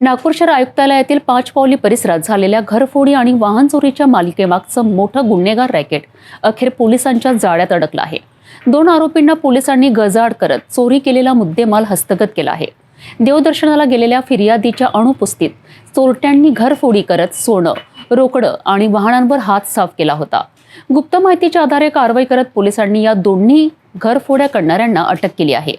नागपूर शहर आयुक्तालयातील पाच पावली परिसरात झालेल्या घरफोडी आणि वाहन चोरीच्या मालिकेमागचं मोठं गुन्हेगार रॅकेट अखेर पोलिसांच्या जाळ्यात अडकलं आहे. दोन आरोपींना पोलिसांनी गजाआड करत चोरी केलेला मुद्देमाल हस्तगत केला आहे. देवदर्शनाला गेलेल्या फिर्यादीच्या अणुपुस्तीत चोरट्यांनी घरफोडी करत सोनं रोकडं आणि वाहनांवर हात साफ केला होता. गुप्त माहितीच्या आधारे कारवाई करत पोलिसांनी या दोन्ही घरफोड्या करणाऱ्यांना अटक केली आहे.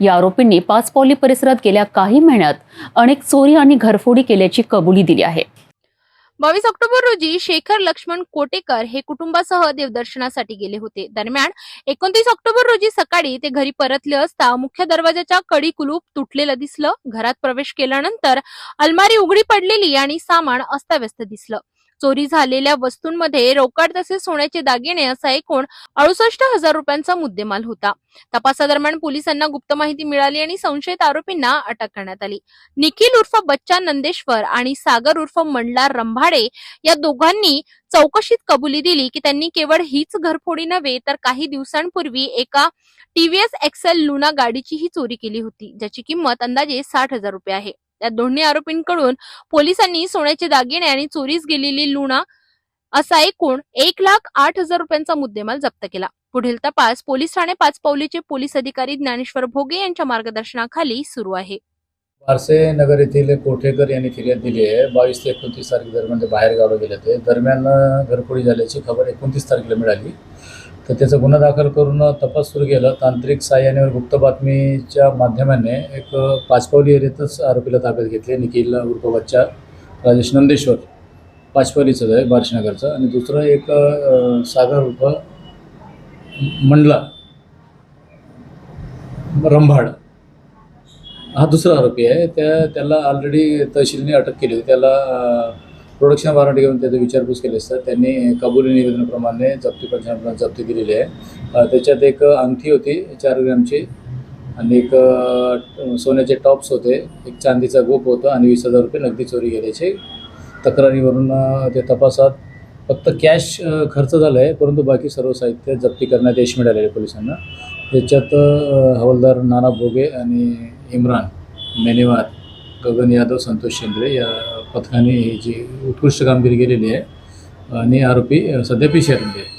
या आरोपींनी पाचपावली परिसरात गेल्या काही महिन्यात अनेक चोरी आणि घरफोडी केल्याची कबुली दिली आहे. बावीस ऑक्टोबर रोजी शेखर लक्ष्मण कोटेकर हे कुटुंबासह देवदर्शनासाठी गेले होते. दरम्यान एकोणतीस ऑक्टोबर रोजी सकाळी ते घरी परतले असता मुख्य दरवाजाच्या कडी कुलूप तुटलेलं दिसलं. घरात प्रवेश केल्यानंतर अलमारी उघडी पडलेली आणि सामान अस्ताव्यस्त दिसलं. चोरी झालेल्या वस्तूंमध्ये रोकड तसेच सोन्याचे दागिने असा एकूण अडुसष्ट हजार रुपयांचा मुद्देमाल होता. तपासादरम्यान पोलिसांना गुप्त माहिती मिळाली आणि संशयित आरोपींना अटक करण्यात आली. निखिल उर्फ बच्चा नंदेश्वर आणि सागर उर्फ मंडला रंभाडे या दोघांनी चौकशीत कबुली दिली की त्यांनी केवळ हीच घरफोडी नव्हे तर काही दिवसांपूर्वी एका टीव्हीएस एक्सेल लुना गाडीचीही चोरी केली होती ज्याची किंमत अंदाजे साठ हजार रुपये आहे. या दोन्ही आरोपींकडून पोलिसांनी सोन्याचे दागिने आणि चोरीस गेलेली लुणा असा एकूण एक लाख आठ हजार रुपयांचा मुद्देमाल जप्त केला. पुढील तपास पोलीस ठाणे पाचपावलीचे पोलीस अधिकारी ज्ञानेश्वर भोगे यांच्या मार्गदर्शनाखाली सुरू आहे. पारसे नगर येथील कोठेकर यांनी फिर्याद दिली आहे. बावीस ते एकोणतीस तारखे दरम्यान ते बाहेर गावला गेले होते. दरम्यान घरफोडी झाल्याची खबर एकोणतीस तारखेला मिळाली. तर त्याचा गुन्हा दाखल करून तपास सुरू केला. तांत्रिक साह्याने गुप्त बातमीच्या माध्यमाने एक पाचपावली एरियातच आरोपीला ताब्यात घेतले निखिल उर्फ बच्चा राजेश नंदेश्वर पाचपावलीचंच आहे बार्शीनगरचं. आणि दुसरं एक सागर उर्फ मंडला रंभाड. हा दुसरा आरोपी आहे. त्या त्याला ऑलरेडी तहसीलने अटक केली होती. त्याला प्रोडक्शन वॉरंट घेऊन त्याचं विचारपूस केली असतात त्यांनी कबुली निवेदनाप्रमाणे जप्ती पंचांना जप्ती दिलेली आहे. त्याच्यात एक अंगठी होती चार ग्रॅमची आणि एक सोन्याचे टॉप्स होते एक चांदीचा गोप होता आणि वीस हजार रुपये नगदी चोरी गेल्याचे तक्रारीवरून ते तपासात फक्त कॅश खर्च झाला आहे परंतु बाकी सर्व साहित्य जप्ती करण्यात यश मिळालेलं आहे पोलिसांना. त्याच्यात हवालदार नाना भोगे आणि इम्रान मेनेवार गगन यादव संतोष शेंद्रे या पथकाने जी उत्कृष्ट कामगिरी केलेली आहे आणि आरोपी सध्या पी आहे.